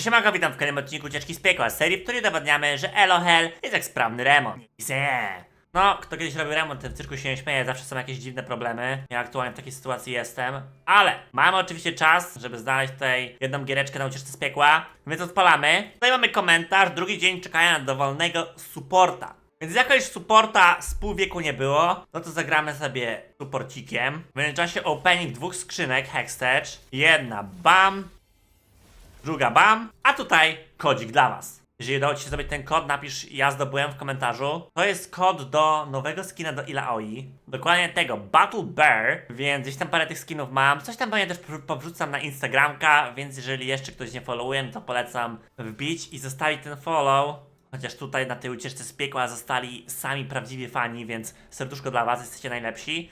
Siemaka, witam w kolejnym odcinku Ucieczki z Piekła, serii, w której udowadniamy, że Elohel jest jak sprawny remont. Se. No, kto kiedyś robił remont, ten w cyrku się nie śmieje, zawsze są jakieś dziwne problemy. Ja aktualnie w takiej sytuacji jestem. Ale mamy oczywiście czas, żeby znaleźć tutaj jedną giereczkę na ucieczce z piekła, więc odpalamy. Tutaj mamy komentarz, drugi dzień czekania na dowolnego supporta. Więc jakoś supporta z pół wieku nie było, no to zagramy sobie supporcikiem. W międzyczasie opening dwóch skrzynek Hextech. Jedna bam, druga bam, a tutaj kodzik dla was. Jeżeli udało ci się zrobić ten kod, napisz ja zdobyłem w komentarzu. To jest kod do nowego skina do Ilaoi. Dokładnie tego, Battle Bear, więc gdzieś tam parę tych skinów mam. Coś tam pewnie też po- powrzucam na Instagramka, więc jeżeli jeszcze ktoś nie followuje, no to polecam wbić i zostawić ten follow. Chociaż tutaj na tej ucieczce z piekła zostali sami prawdziwi fani, więc serduszko dla was, jesteście najlepsi.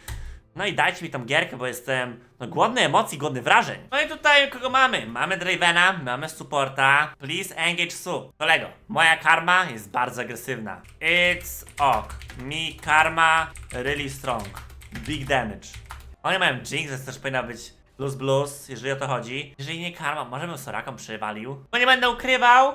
No i dajcie mi tą gierkę, bo jestem no, głodny emocji, głodny wrażeń. No i tutaj kogo mamy? Mamy Dravena, mamy supporta. Please engage sub. Kolego, moja karma jest bardzo agresywna. It's ok. Mi karma really strong. Big damage. Oni mają Jinx, więc też powinna być plus blues, jeżeli o to chodzi. Jeżeli nie karma, może bym Soraką przywalił. Bo nie będę ukrywał,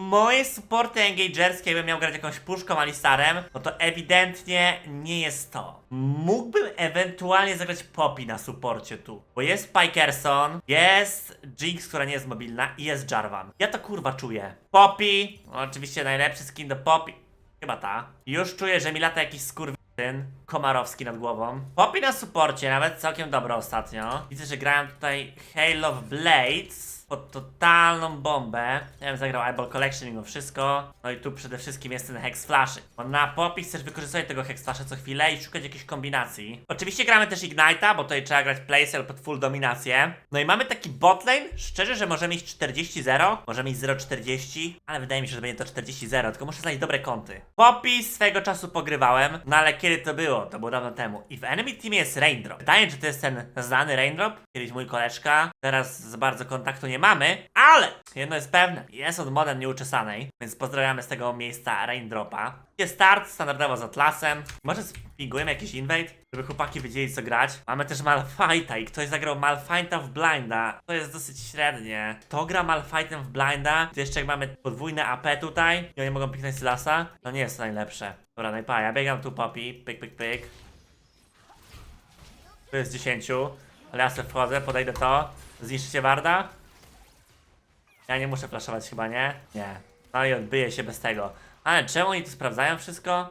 moje supporty engagerskie, jakbym miał grać jakąś puszką Alistarem, no to ewidentnie nie jest to. Mógłbym ewentualnie zagrać Poppy na supporcie tu. Bo jest Pikerson, jest Jinx, która nie jest mobilna i jest Jarvan. Ja to kurwa czuję. Poppy, oczywiście najlepszy skin do Poppy. Chyba ta. Już czuję, że mi lata jakiś skurwy ten Komarowski nad głową. Poppy na suporcie, nawet całkiem dobro ostatnio. Widzę, że grałem tutaj Hail of Blades pod totalną bombę. Ja bym zagrał Eyeball Collection mimo wszystko. No i tu przede wszystkim jest ten Hex Flashy. Bo na Poppy chcesz wykorzystać tego Hex Flasha co chwilę i szukać jakichś kombinacji. Oczywiście gramy też Ignite'a, bo tutaj trzeba grać Playstyle pod full dominację. No i mamy taki botlane, szczerze, że możemy iść 40-0, możemy iść 0-40, ale wydaje mi się, że będzie to 40-0, tylko muszę znaleźć dobre kąty. Poppy swego czasu pogrywałem, no ale kiedy to było? To było dawno temu. I w enemy teamie jest Raindrop. Pytanie, czy to jest ten znany Raindrop? Kiedyś mój koleżka, teraz za bardzo kontaktu nie mamy, ale jedno jest pewne, jest on modem nieuczesanej, więc pozdrawiamy z tego miejsca Raindropa. Jest start, standardowo z Atlasem. Może spingujemy jakiś invade, żeby chłopaki wiedzieli co grać. Mamy też Malfighta i ktoś zagrał Malfighta w blinda. To jest dosyć średnie. Kto gra Malfightem w blinda? To jeszcze jak mamy podwójne AP tutaj i oni mogą piknąć Sylasa, to nie jest to najlepsze. Dobra, no i pa, ja biegam tu Poppy, pyk, pyk, pyk. Tu jest 10. Ale ja sobie wchodzę, podejdę to. Zniszczycie Warda? Ja nie muszę flaszować chyba, nie? Nie. No i odbyję się bez tego. Ale czemu oni tu sprawdzają wszystko?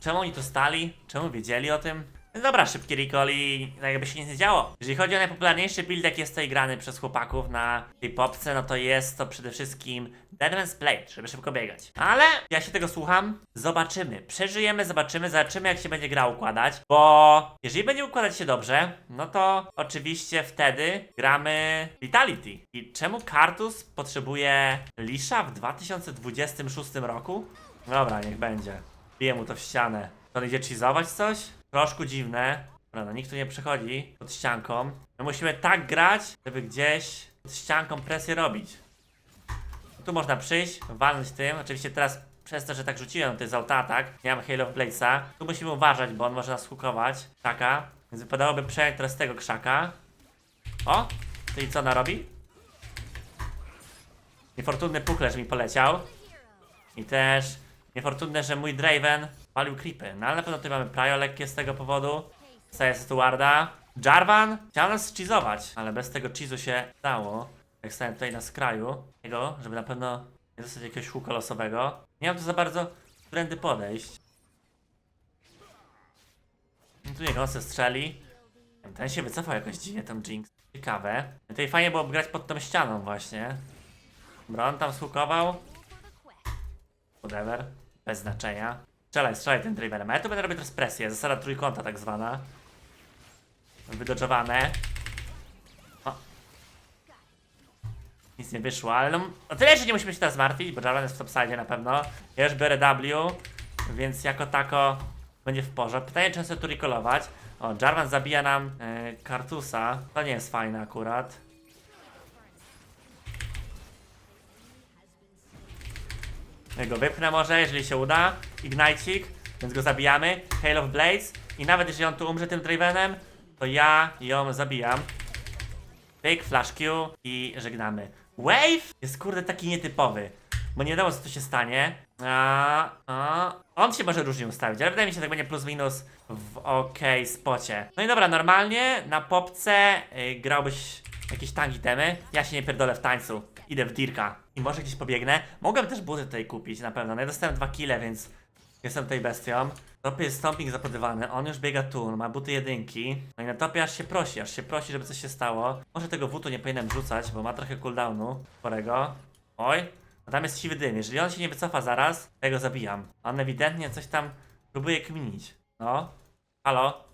Czemu oni tu stali? Czemu wiedzieli o tym? Dobra, szybki recall i tak jakby się nic nie działo. Jeżeli chodzi o najpopularniejszy build, jaki jest tutaj grany przez chłopaków na tej popce, no to jest to przede wszystkim Deadman's Blade, żeby szybko biegać. Ale ja się tego słucham. Zobaczymy. Przeżyjemy, zobaczymy, zobaczymy jak się będzie gra układać, bo jeżeli będzie układać się dobrze, no to oczywiście wtedy gramy Vitality. I czemu Kartus potrzebuje Lisza w 2026 roku? Dobra, niech będzie. Biję mu to w ścianę. To on idzie cheezować coś? Troszkę dziwne. Dobra, no nikt tu nie przechodzi pod ścianką. My musimy tak grać, żeby gdzieś pod ścianką presję robić. Tu można przyjść, walnąć tym. Oczywiście teraz przez to, że tak rzuciłem, to jest autoatak. Nie mam Hail of Bladesa. Tu musimy uważać, bo on może nas hukować. Krzaka. Więc wypadałoby przejąć teraz tego krzaka. O! Czyli co ona robi? Niefortunny puchlerz mi poleciał. I też niefortunne, że mój Draven palił creepy. No ale na pewno tutaj mamy Prio lekkie z tego powodu. Staje Stuarda. Jarvan chciał nas cheezować, ale bez tego cheezu się dało. Jak stałem tutaj na skraju tego, żeby na pewno nie dostać jakiegoś huka losowego. Nie mam tu za bardzo którędy podejść. No tu niech on se strzeli. Ten się wycofał jakoś dziwnie, tam Jinx. Ciekawe. Tutaj fajnie było grać pod tą ścianą właśnie. Dobra, on tam skukował. Whatever. Bez znaczenia. Strzelaj, strzelaj tym driverem. A ja tu będę robić teraz presję. Zasada trójkąta tak zwana. Wydodżowane. O. Nic nie wyszło, ale no... O tyle, że nie musimy się teraz martwić, bo Jarvan jest w topside na pewno. Ja już biorę W, więc jako tako będzie w porządku. Pytanie, czy chcę tu recallować. O, Jarvan zabija nam e, Kartusa. To nie jest fajne akurat. Go wypnę może, jeżeli się uda. Ignite'ik, więc go zabijamy. Hail of Blades. I nawet jeżeli on tu umrze tym Dravenem, to ja ją zabijam. Pyk, flash Q i żegnamy. Wave jest kurde taki nietypowy, bo nie wiadomo co tu się stanie. A, a, on się może różnie ustawić, ale wydaje mi się, że tak będzie plus minus w ok spocie. No i dobra, normalnie na popce y, grałbyś jakieś tanki temy. Ja się nie pierdolę w tańcu. Idę w dirka. I może gdzieś pobiegnę. Mogłem też buty tutaj kupić na pewno. No ja dostałem dwa kile, więc jestem tutaj bestią. Topie jest stomping zapodywany, on już biega tu, ma buty jedynki. No i na topie aż się prosi, aż się prosi, żeby coś się stało. Może tego wutu nie powinienem rzucać, bo ma trochę cooldownu sporego. Oj, a tam jest siwy dym. Jeżeli on się nie wycofa zaraz, to ja go zabijam. On ewidentnie coś tam próbuje kminić. No, halo?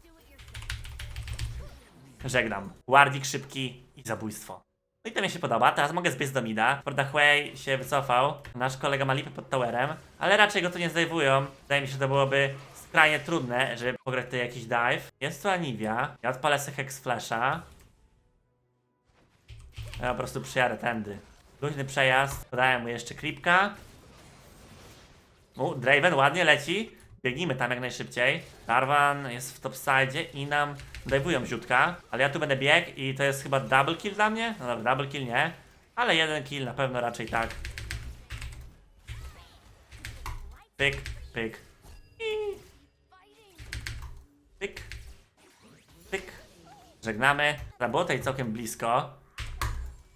Żegnam. Wardik szybki i zabójstwo. No i to mi się podoba, teraz mogę zbiec do mida. Prawda, Huey się wycofał. Nasz kolega ma lipę pod towerem, ale raczej go tu nie zdejmują. Wydaje mi się, że to byłoby skrajnie trudne, żeby pograć tutaj jakiś dive. Jest tu Aniwia. Ja odpalę sobie Hex Flasha. Ja po prostu przyjadę tędy. Luźny przejazd. Podaję mu jeszcze klipka. U, Draven ładnie leci. Biegnijmy tam jak najszybciej. Darwan jest w topside i nam dajwują ziutka. Ale ja tu będę biegł i to jest chyba double kill dla mnie. No dobra, double kill nie. Ale jeden kill na pewno raczej tak. Pyk, pyk. I... Pyk. Pyk. Żegnamy. Było tutaj całkiem blisko.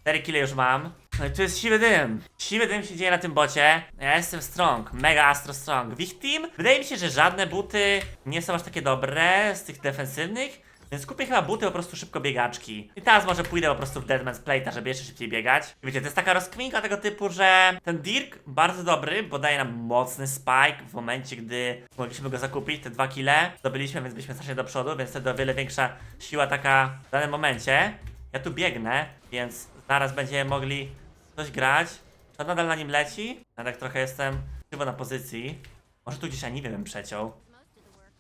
4 kile już mam. No i tu jest siwy dym. Siwy dym się dzieje na tym bocie. Ja jestem strong, mega astro strong. W ich team wydaje mi się, że żadne buty nie są aż takie dobre z tych defensywnych. Więc kupię chyba buty po prostu szybko biegaczki. I teraz może pójdę po prostu w Deadman's Plate, żeby jeszcze szybciej biegać. Wiecie, to jest taka rozkminka tego typu, że ten Dirk bardzo dobry, bo daje nam mocny spike w momencie, gdy mogliśmy go zakupić, te dwa kile. Zdobyliśmy, więc byliśmy strasznie do przodu, więc wtedy o wiele większa siła taka w danym momencie. Ja tu biegnę, więc zaraz będziemy mogli coś grać. To nadal na nim leci. Ja tak trochę jestem chyba na pozycji. Może tu gdzieś Aniwie bym przeciął. most of the work.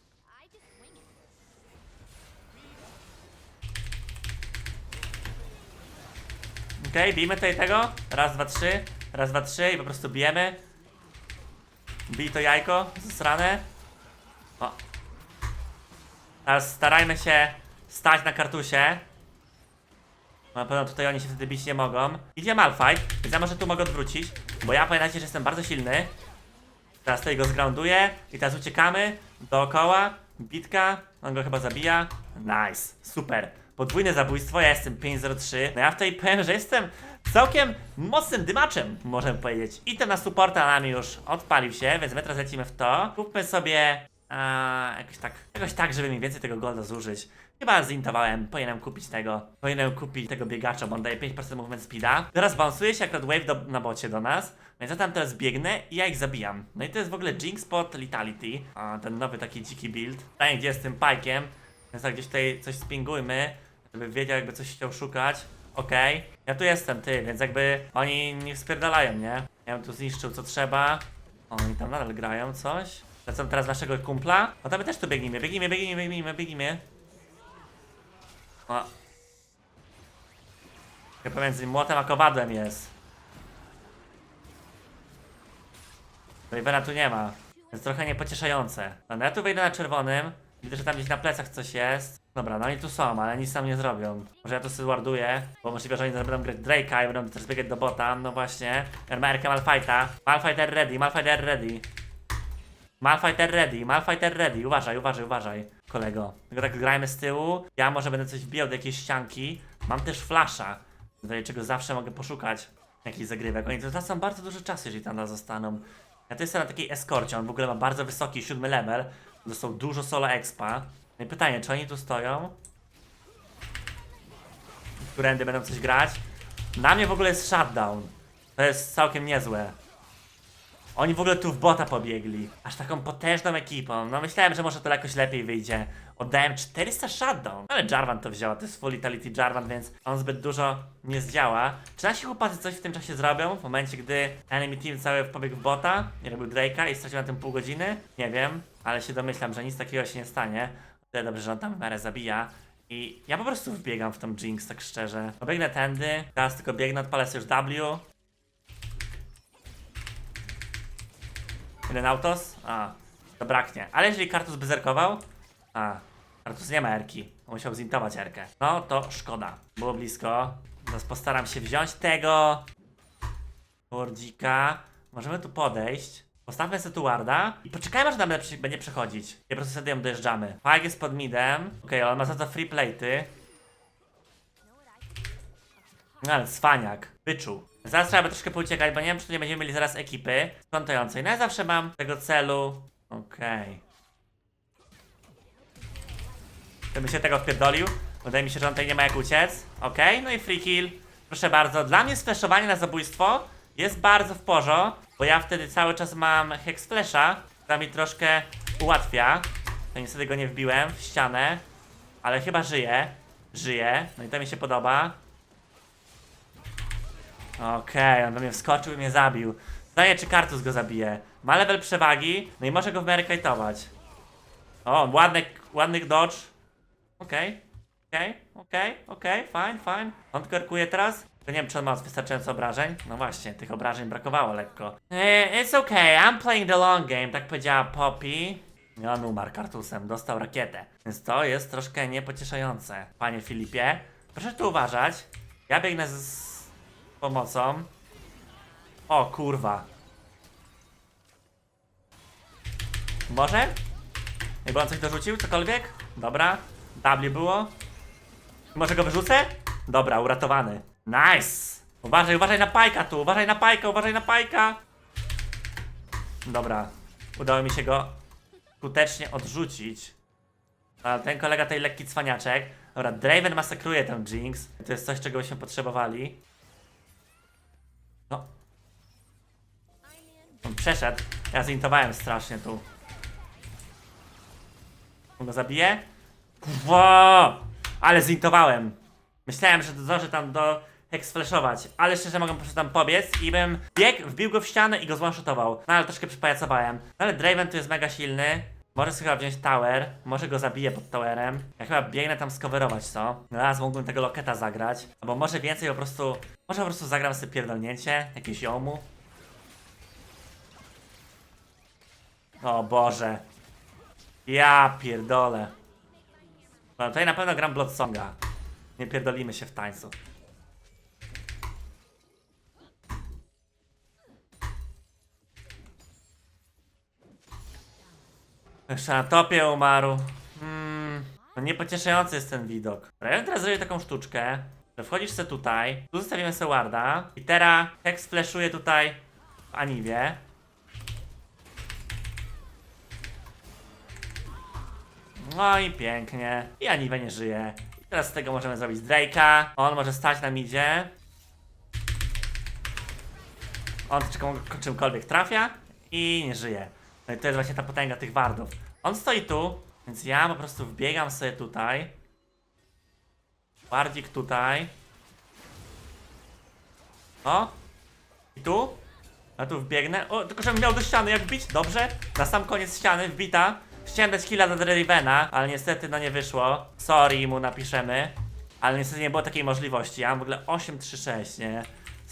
I just wing it. Okej, bijmy tutaj tego. Raz, dwa, trzy. Raz, dwa, trzy i po prostu bijemy. Bij to jajko zasrane. O. Teraz starajmy się stać na kartusie. Na pewno tutaj oni się wtedy bić nie mogą. Idzie Malfight, więc ja może tu mogę odwrócić. Bo ja pamiętajcie, że jestem bardzo silny. Teraz tutaj go zgrounduję i teraz uciekamy dookoła. Bitka, on go chyba zabija. Nice, super. Podwójne zabójstwo, ja jestem 503. No ja tutaj powiem, że jestem całkiem mocnym dymaczem, możemy powiedzieć. Item na supporta nami już odpalił się, więc my teraz lecimy w to. Kupmy sobie a, jakoś tak, jakoś tak, żeby mi więcej tego golda zużyć. Chyba zintowałem, powinienem kupić tego, powinienem kupić tego biegacza, bo on daje 5% movement speeda. Teraz bounsuje się akurat wave do, na bocie do nas, więc ja tam teraz biegnę i ja ich zabijam. No i to jest w ogóle Jinx pod Letality, a, ten nowy taki dziki build. Pytanie, gdzie jest tym pajkiem, więc tak gdzieś tutaj coś spingujmy, żeby wiedział jakby coś chciał szukać. Okej, ja tu jestem, ty, więc jakby oni nie spierdalają, nie? Ja bym tu zniszczył co trzeba. Oni tam nadal grają coś. Lecą teraz naszego kumpla. No to my też tu biegnijmy, biegnijmy, biegnijmy, biegnijmy, biegnijmy. O. Chyba pomiędzy młotem a kowadłem jest. Rivera tu nie ma, więc trochę niepocieszające. No ja tu wejdę na czerwonym. Widzę, że tam gdzieś na plecach coś jest. Dobra, no oni tu są, ale nic nam nie zrobią. Może ja tu sobie warduję, bo możliwe, że oni będą grać Drake'a i będą teraz biegać do bota. No właśnie. Ermerkę Malfighta. Malfighter ready, Malfighter ready. Malfighter ready, Malfighter ready. Uważaj, uważaj, uważaj, kolego. Tylko tak grajmy z tyłu. Ja może będę coś wbijał do jakiejś ścianki. Mam też flasha, czego zawsze mogę poszukać jakichś zagrywek. Oni to tracą bardzo dużo czasu, jeżeli tam zostaną. Ja to jestem na takiej eskorcie, on w ogóle ma bardzo wysoki, siódmy level. Dostał dużo solo expa. No i pytanie, czy oni tu stoją? Którędy będą coś grać? Na mnie w ogóle jest shutdown. To jest całkiem niezłe. Oni w ogóle tu w bota pobiegli. Aż taką potężną ekipą. No myślałem, że może to jakoś lepiej wyjdzie. Oddałem 400 shutdown. Ale Jarvan to wzięła, to jest full Vitality Jarvan, więc on zbyt dużo nie zdziała. Czy nasi chłopacy coś w tym czasie zrobią? W momencie, gdy enemy team cały pobiegł w bota i robił Drake'a i stracił na tym pół godziny? Nie wiem, ale się domyślam, że nic takiego się nie stanie. Tyle dobrze, że on tam w miarę zabija. I ja po prostu wbiegam w tą Jinx, tak szczerze. Pobiegnę tędy, teraz tylko biegnę, odpalę sobie już W. Jeden autos? A, to braknie. Ale jeżeli Kartus by zerkował? A, Kartus nie ma Erki. Musiał zintować Erkę. No to szkoda. Było blisko. Teraz postaram się wziąć tego. Wardzika. Możemy tu podejść. Postawmy sobie tu warda i poczekajmy, aż nam będzie- będzie przechodzić. I po prostu sobie ją dojeżdżamy. Fag jest pod midem. Okej, ale on ma za to free platy. No ale cwaniak, wyczuł. Zaraz trzeba by troszkę pouciekać, bo nie wiem, czy nie będziemy mieli zaraz ekipy skontującej. No ja zawsze mam tego celu. Okej. To bym się tego wpierdolił. Wydaje mi się, że on tutaj nie ma jak uciec. Okej, no i free kill. Proszę bardzo. Dla mnie sflashowanie na zabójstwo jest bardzo w porządku, bo ja wtedy cały czas mam hex flasha, która mi troszkę ułatwia. To niestety go nie wbiłem w ścianę, ale chyba żyje. Żyje, no i to mi się podoba. Okej, on do mnie wskoczył i mnie zabił. Zdaję, czy Kartus go zabije. Ma level przewagi, no i może go w miarę kajtować. O, ładny, ładny dodge. Okej, okej, okej, okej, fine, fine. On twerkuje teraz? To nie wiem, czy on ma wystarczająco obrażeń. No właśnie, tych obrażeń brakowało lekko. Eh, it's okay, I'm playing the long game, tak powiedziała Poppy. I on umarł kartusem, dostał rakietę. Więc to jest troszkę niepocieszające. Panie Filipie, proszę tu uważać. Ja biegnę z, z pomocą. O kurwa. Może? Jakby on coś dorzucił, cokolwiek? Dobra. W było. Może go wyrzucę? Dobra, uratowany. Nice! Uważaj, uważaj na pajka tu, uważaj na pajka, uważaj na pajka! Dobra. Udało mi się go skutecznie odrzucić. A ten kolega tutaj lekki cwaniaczek. Dobra, Draven masakruje ten Jinx. To jest coś, czego byśmy potrzebowali. No. On przeszedł. Ja zintowałem strasznie tu. On go zabije? Wow! Ale zintowałem. Myślałem, że zdążę tam do hexflashować, ale szczerze mogę po prostu tam pobiec i bym biegł, wbił go w ścianę i go zwanshotował. No ale troszkę przypajacowałem. No ale Draven tu jest mega silny. Może chyba wziąć tower, może go zabiję pod towerem. Ja chyba biegnę tam skowerować to. Raz mógłbym tego loketa zagrać. Albo może więcej po prostu, może po prostu zagram sobie pierdolnięcie, jakieś jomu. O Boże. Ja pierdolę. No tutaj na pewno gram Bloodsonga. Nie pierdolimy się w tańcu. Jeszcze na topie umarł. Hmm. No niepocieszający jest ten widok. Dobra, ja teraz zrobię taką sztuczkę, że wchodzisz sobie tutaj, tu zostawimy sobie warda i teraz Hex flashuje tutaj w Aniwie. No i pięknie. I Aniwe nie żyje. I teraz z tego możemy zrobić Drake'a. On może stać na midzie. On czym- czymkolwiek trafia i nie żyje. No i to jest właśnie ta potęga tych wardów. On stoi tu, więc ja po prostu wbiegam sobie tutaj. Wardzik tutaj. O! I tu? Ja tu wbiegnę. O, tylko żebym miał do ściany jak wbić. Dobrze. Na sam koniec ściany wbita. Chciałem dać killa do Drivena, ale niestety no nie wyszło. Sorry mu napiszemy. Ale niestety nie było takiej możliwości. Ja mam w ogóle 836, nie?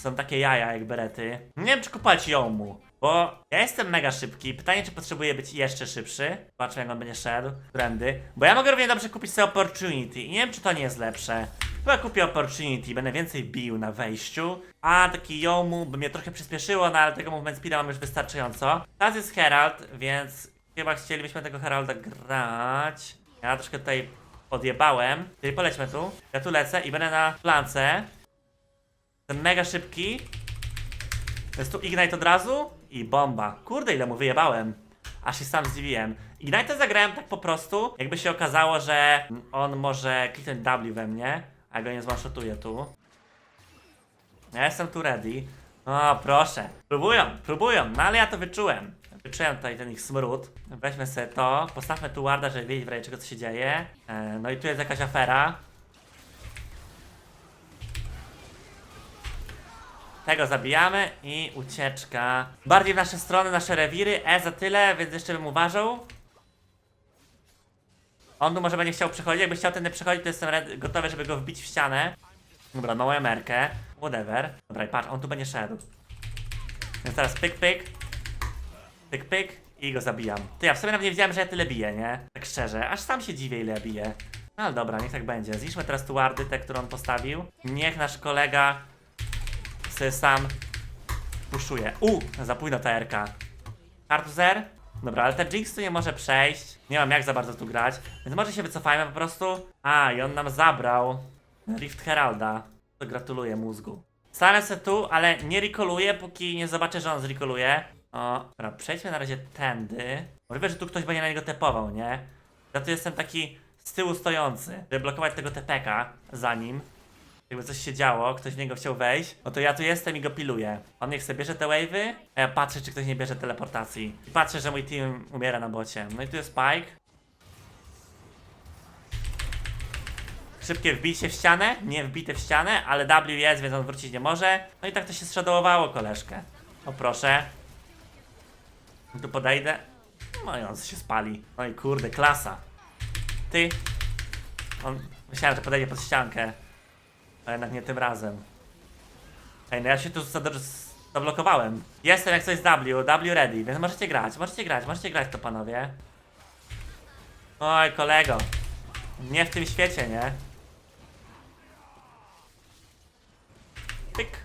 Są takie jaja jak berety. Nie wiem czy kupać ją mu. Bo ja jestem mega szybki. Pytanie, czy potrzebuję być jeszcze szybszy. Zobaczmy, jak on będzie szedł. Trendy. Bo ja mogę równie dobrze kupić sobie Opportunity. I nie wiem, czy to nie jest lepsze. Chyba kupię Opportunity, będę więcej bił na wejściu. A taki Yomu by mnie trochę przyspieszyło, no ale tego movement speeda mam już wystarczająco. Teraz jest Herald, więc chyba chcielibyśmy tego Heralda grać. Ja troszkę tutaj odjebałem. Czyli polećmy tu. Ja tu lecę i będę na flance. Jestem mega szybki. Jest tu Ignite od razu i bomba. Kurde, ile mu wyjebałem. Aż się sam zdziwiłem. Ignite zagrałem tak po prostu, jakby się okazało, że on może kliknąć W we mnie, a go nie zwanshotuję tu. Ja jestem tu ready. O, proszę. Próbują, próbują, no ale ja to wyczułem. Wyczułem tutaj ten ich smród. Weźmy sobie to, postawmy tu warda, żeby wiedzieć w razie czego co się dzieje. E, no i tu jest jakaś afera. Tego zabijamy i ucieczka. Bardziej w nasze strony, nasze rewiry. E za tyle, więc jeszcze bym uważał. On tu może będzie chciał przechodzić. Jakby chciał tędy przechodzić, to jestem gotowy, żeby go wbić w ścianę. Dobra, małą emerkę. Whatever. Dobra, i patrz, on tu będzie szedł. Więc teraz pyk, pyk. Pyk, pyk. I go zabijam. Ty, ja w sobie nawet nie wiedziałem, że ja tyle biję, nie? Tak szczerze. Aż sam się dziwię, ile ja biję. No ale dobra, niech tak będzie. Zniszczmy teraz tu wardy, te, które on postawił. Niech nasz kolega sobie sam puszuje. U, za ta RK. Hardzer? Dobra, ale ten Jinx tu nie może przejść. Nie mam jak za bardzo tu grać. Więc może się wycofajmy po prostu. A, i on nam zabrał Rift Heralda. To gratuluję mózgu. Stanę se tu, ale nie recoluję, póki nie zobaczę, że on zrekoluje. O, dobra, przejdźmy na razie tędy. Możliwe, że tu ktoś będzie na niego tepował, nie? Ja tu jestem taki z tyłu stojący, żeby blokować tego TPK za nim. Jakby coś się działo, ktoś w niego chciał wejść, no to ja tu jestem i go piluję. On niech sobie bierze te wave'y, a ja patrzę, czy ktoś nie bierze teleportacji. I patrzę, że mój team umiera na bocie. No i tu jest Spike. Szybkie wbicie w ścianę, nie wbite w ścianę, ale W jest, więc on wrócić nie może. No i tak to się zshadowowało koleżkę. O proszę. Tu podejdę. No i on się spali. No i kurde, klasa. Ty. On, myślałem, że podejdzie pod ściankę. A jednak nie tym razem. Ej, no ja się tu zablokowałem. Jestem jak coś z W, W ready, więc możecie grać, możecie grać, możecie grać to panowie. Oj, kolego. Nie w tym świecie, nie? Pyk.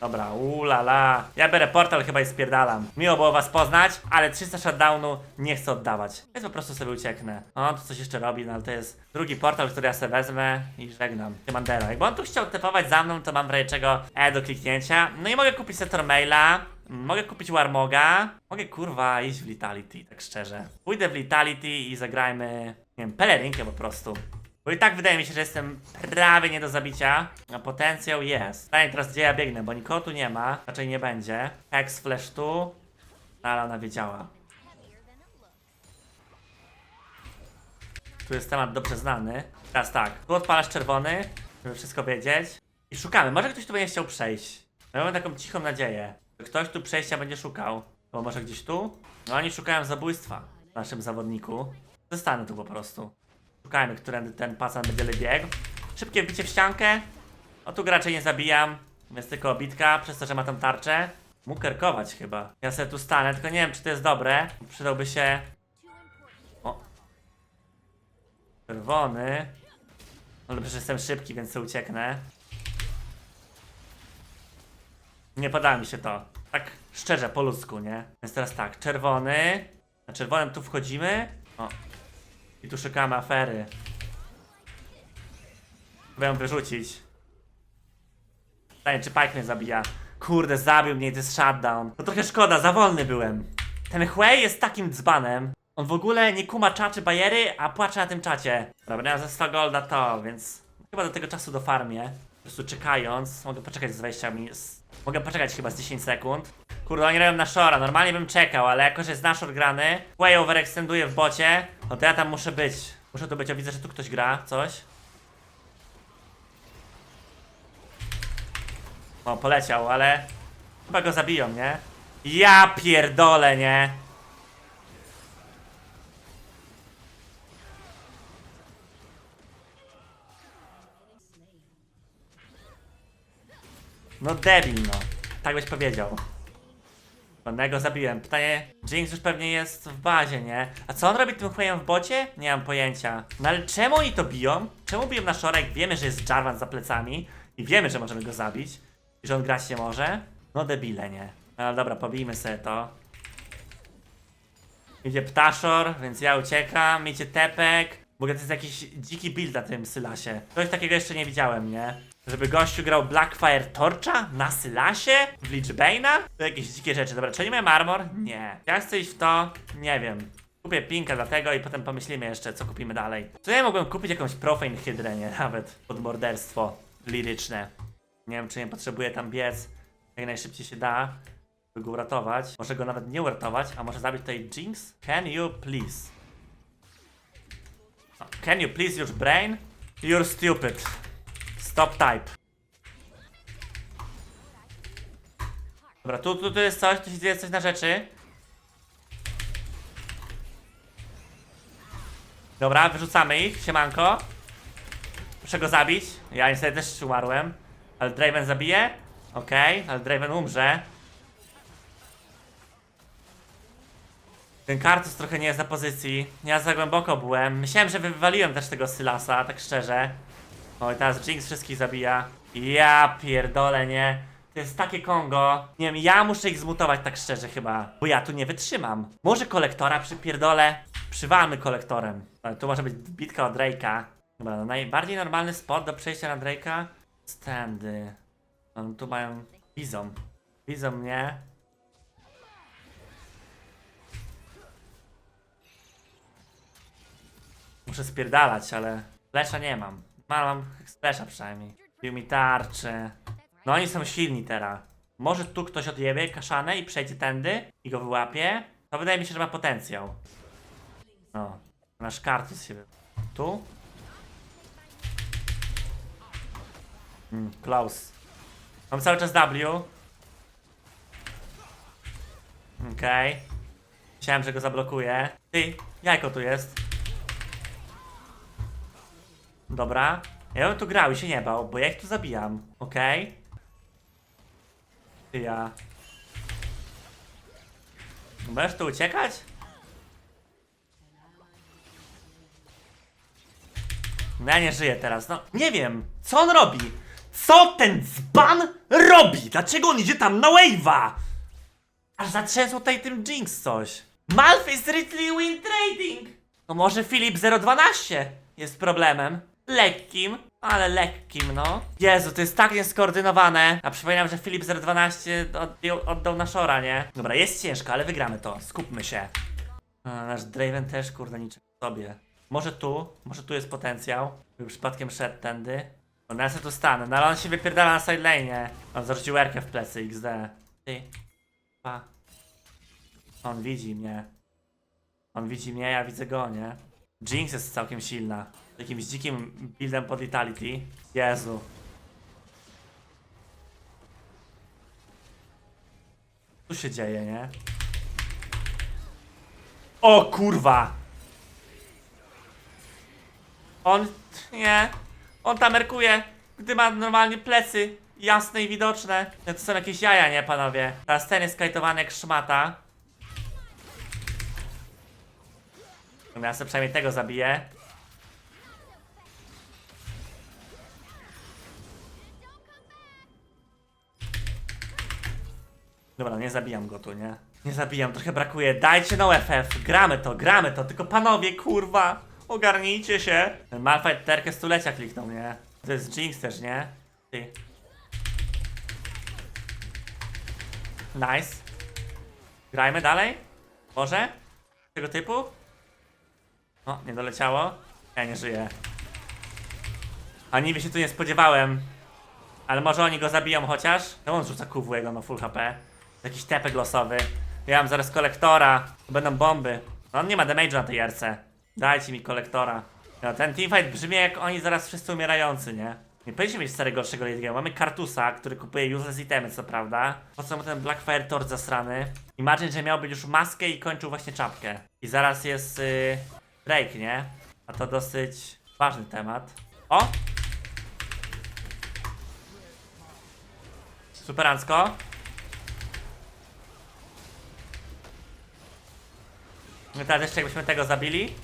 Dobra, ulala. Ja biorę portal chyba i spierdalam. Miło było was poznać, ale 300 shutdownu nie chcę oddawać. Więc po prostu sobie ucieknę. O, tu coś jeszcze robi, no ale to jest drugi portal, który ja sobie wezmę i żegnam. Mandera. Jakby on tu chciał typować za mną, to mam w E do kliknięcia. No i mogę kupić Setor Maila. Mogę kupić Warmoga. Mogę kurwa iść w Vitality, tak szczerze. Pójdę w Vitality i zagrajmy, nie wiem, pelerynkę po prostu. Bo i tak wydaje mi się, że jestem prawie nie do zabicia, a potencjał jest. Pytanie teraz gdzie ja biegnę, bo nikogo tu nie ma, raczej nie będzie. Hex flash tu, ale ona wiedziała. Tu jest temat dobrze znany. Teraz tak, tu odpalasz czerwony, żeby wszystko wiedzieć. I szukamy, może ktoś tu będzie chciał przejść. Ja mam taką cichą nadzieję, że ktoś tu przejścia będzie szukał. Bo może gdzieś tu? No oni szukają zabójstwa w naszym zawodniku. Zostanę tu po prostu. Szukajmy, którędy ten pacan będzie biegł. Szybkie wbicie w ściankę. O tu go raczej nie zabijam, więc tylko obitka, przez to, że ma tam tarczę. Mógł kerkować chyba. Ja sobie tu stanę, tylko nie wiem, czy to jest dobre. Przydałby się... O, Czerwony. Ale przecież jestem szybki, więc sobie ucieknę. Nie podoba mi się to. Tak szczerze, po ludzku, nie? Więc teraz tak, czerwony. Na czerwonym tu wchodzimy. O. I tu szukamy afery. Ją wyrzucić. Pytanie, czy Pike mnie zabija. Kurde, zabił mnie, to jest shutdown. To trochę szkoda, za wolny byłem. Ten Huey jest takim dzbanem. On w ogóle nie kuma czaczy bajery, a płacze na tym czacie. Dobra, ja ze 100 golda to, więc chyba do tego czasu do farmie. Po prostu czekając, mogę poczekać z 20 minut. Mogę poczekać chyba z 10 sekund. Kurde, oni robią na shora, normalnie bym czekał, ale jako, że jest naszor grany, Huey overextenduje w bocie, no to ja tam muszę być. Muszę tu być, a widzę, że tu ktoś gra, coś. O, poleciał, ale chyba go zabiją, nie? Ja pierdolę, nie? No debil, no. Tak byś powiedział. Ładnego zabiłem. Pytanie, Jinx już pewnie jest w bazie, nie? A co on robi tym chłejem w bocie? Nie mam pojęcia. No ale czemu oni to biją? Czemu biją na szorek? Wiemy, że jest Jarvan za plecami i wiemy, że możemy go zabić i że on grać nie może. No debile, nie? No dobra, pobijmy sobie to. Idzie ptaszor, więc ja uciekam, idzie tepek. W ogóle to jest jakiś dziki build na tym Sylasie. Coś takiego jeszcze nie widziałem, nie? Żeby gościu grał Blackfire Torcha na Sylasie? W Lichbane'a? To jakieś dzikie rzeczy. Dobra, czy nie miałem armor? Nie. Ja chcę iść w to? Nie wiem. Kupię pinkę dlatego i potem pomyślimy jeszcze, co kupimy dalej. Co ja mogłem kupić jakąś profane hydrę, nie? Nawet pod morderstwo liryczne. Nie wiem, czy nie potrzebuję tam biec jak najszybciej się da, by go uratować. Może go nawet nie uratować, a może zabić tutaj Jinx? Can you please? Can you please use brain? You're stupid. Stop type. Dobra, tu, tu, tu jest coś, tu się dzieje coś na rzeczy. Dobra, wyrzucamy ich, siemanko. Muszę go zabić. Ja niestety też umarłem. Ale Draven zabije? Okej, ale Draven umrze. Ten kartus trochę nie jest na pozycji. Ja za głęboko byłem. Myślałem, że wywaliłem też tego Sylasa, tak szczerze. Oj, teraz Jinx wszystkich zabija. Ja pierdolę, nie? To jest takie Kongo. Nie wiem, ja muszę ich zmutować tak szczerze chyba. Bo ja tu nie wytrzymam. Może kolektora przypierdolę? Przywalmy kolektorem. Ale tu może być bitka o Drake'a. Dobra, no najbardziej normalny spot do przejścia na Drake'a. Standy. No, tu mają... Widzą. Widzą mnie. Muszę spierdalać, ale flesza nie mam. Mam flesza przynajmniej. Bił mi tarczy. No oni są silni teraz. Może tu ktoś odjebie kaszanę i przejdzie tędy i go wyłapie. To wydaje mi się, że ma potencjał. No. Nasz kartus się. Tu? Mm, close. Mam cały czas W. Okej. Myślałem, że go zablokuję. Ty, jajko tu jest. Dobra. Ja bym tu grał i się nie bał, bo ja ich tu zabijam. Okej. Ty ja. Możesz tu uciekać? No ja nie żyję teraz, no nie wiem, co on robi? Co ten dzban robi? Dlaczego on idzie tam na wave'a? Aż zatrzęsło tutaj tym Jinx coś. Malphite Ridley Win Trading! No może Filip 012 jest problemem. Lekkim, ale lekkim, no. Jezu, to jest tak nieskoordynowane. A przypominam, że Filip 012 odjął, oddał na nie? Dobra, jest ciężko, ale wygramy to. Skupmy się. A, nasz Draven też, kurde, niczego sobie. Może tu, może tu jest potencjał. Był przypadkiem szedł tędy. No ja sobie tu stanę, no ale on się wypierdala na side lane. On zarzucił erkę w plecy, XD. Ty. Pa. On widzi mnie. On widzi mnie, ja widzę go, nie? Jinx jest całkiem silna. Jakimś dzikim buildem pod Vitality. Jezu. Co się dzieje, nie? O kurwa! On... nie. On tamerkuje, gdy ma normalnie plecy jasne i widoczne. No To są jakieś jaja, nie panowie? Teraz ten jest kajtowany jak szmata. Ja sobie przynajmniej tego zabiję. Dobra, nie zabijam go tu, nie? Nie zabijam, trochę brakuje. Dajcie no FF, gramy to, gramy to, tylko panowie, kurwa, ogarnijcie się. Malphite terkę stulecia kliknął, nie? To jest Jinx też, nie? Ty. Nice. Grajmy dalej? Może? Tego typu? O, nie doleciało. Ja nie żyję. A niby się tu nie spodziewałem. Ale może oni go zabiją chociaż? No on rzuca kuwłego, no full HP. Jakiś tepek losowy. Ja mam zaraz kolektora. To będą bomby. No on nie ma damage'u na tej jarce. Dajcie mi kolektora. No ten teamfight brzmi jak oni zaraz wszyscy umierający, nie? Nie powinniśmy mieć starego gorszego late. Mamy Kartusa, który kupuje useless itemy, co prawda. Po co mu ten Blackfire Torch zasrany? Imagine, że miałby już maskę i kończył właśnie czapkę. I zaraz jest yy, Drake, nie? A to dosyć ważny temat. O! Superancko. No teraz jeszcze jakbyśmy tego zabili.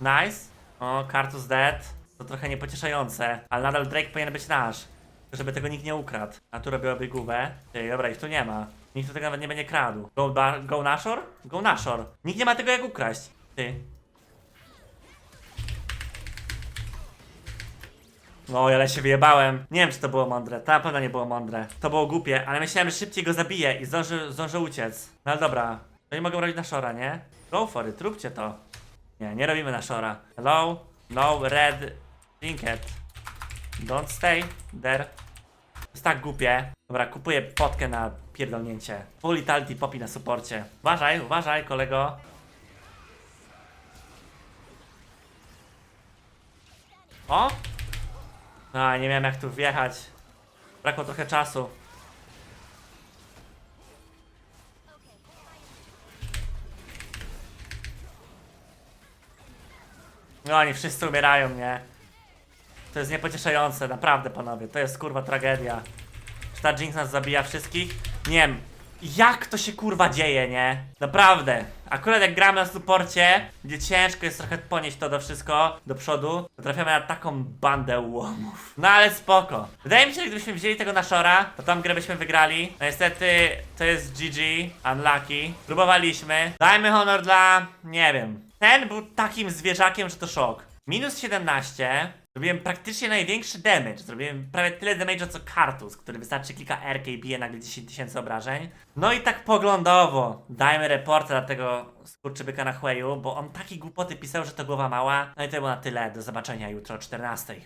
Nice. O, Kartus dead. To trochę niepocieszające, ale nadal Drake powinien być nasz. Żeby tego nikt nie ukradł. A tu robię obiegówę. Ty, dobra, ich tu nie ma. Nikt tu tego nawet nie będzie kradł. Go, ba- go Nashor? Go Nashor. Nikt nie ma tego jak ukraść. Ty. No, ale się wyjebałem. Nie wiem, czy to było mądre. To na pewno nie było mądre. To było głupie, ale myślałem, że szybciej go zabiję i zdąży, zdążę uciec. No ale dobra. To nie mogę robić na Shora, nie? Go for it, róbcie to. Nie, nie robimy na Shora. Hello? No, red trinket. Don't stay there. To jest tak głupie. Dobra, kupuję potkę na pierdolnięcie. Full Vitality popi na suporcie. Uważaj, uważaj, kolego. O! A, nie miałem jak tu wjechać. Brakło trochę czasu. No oni wszyscy umierają, nie? To jest niepocieszające, naprawdę panowie. To jest kurwa tragedia. Czy ta Jinx nas zabija wszystkich? Nie wiem. Jak to się kurwa dzieje, nie? Naprawdę. Akurat jak gramy na suporcie, gdzie ciężko jest trochę ponieść to do wszystko do przodu, to trafiamy na taką bandę łomów. No ale spoko. Wydaje mi się, że gdybyśmy wzięli tego na Shora, to tam grę byśmy wygrali. No niestety to jest GG, unlucky. Próbowaliśmy. Dajmy honor dla... nie wiem. Ten był takim zwierzakiem, że to szok. Minus 17. Zrobiłem praktycznie największy damage. Zrobiłem prawie tyle damage'a co Kartus, który wystarczy kilka RK i bije nagle 10 tysięcy obrażeń. No i tak poglądowo. Dajmy reporta dla tego skurczybyka na chweju, bo on taki głupoty pisał, że to głowa mała. No i to było na tyle. Do zobaczenia jutro o 14.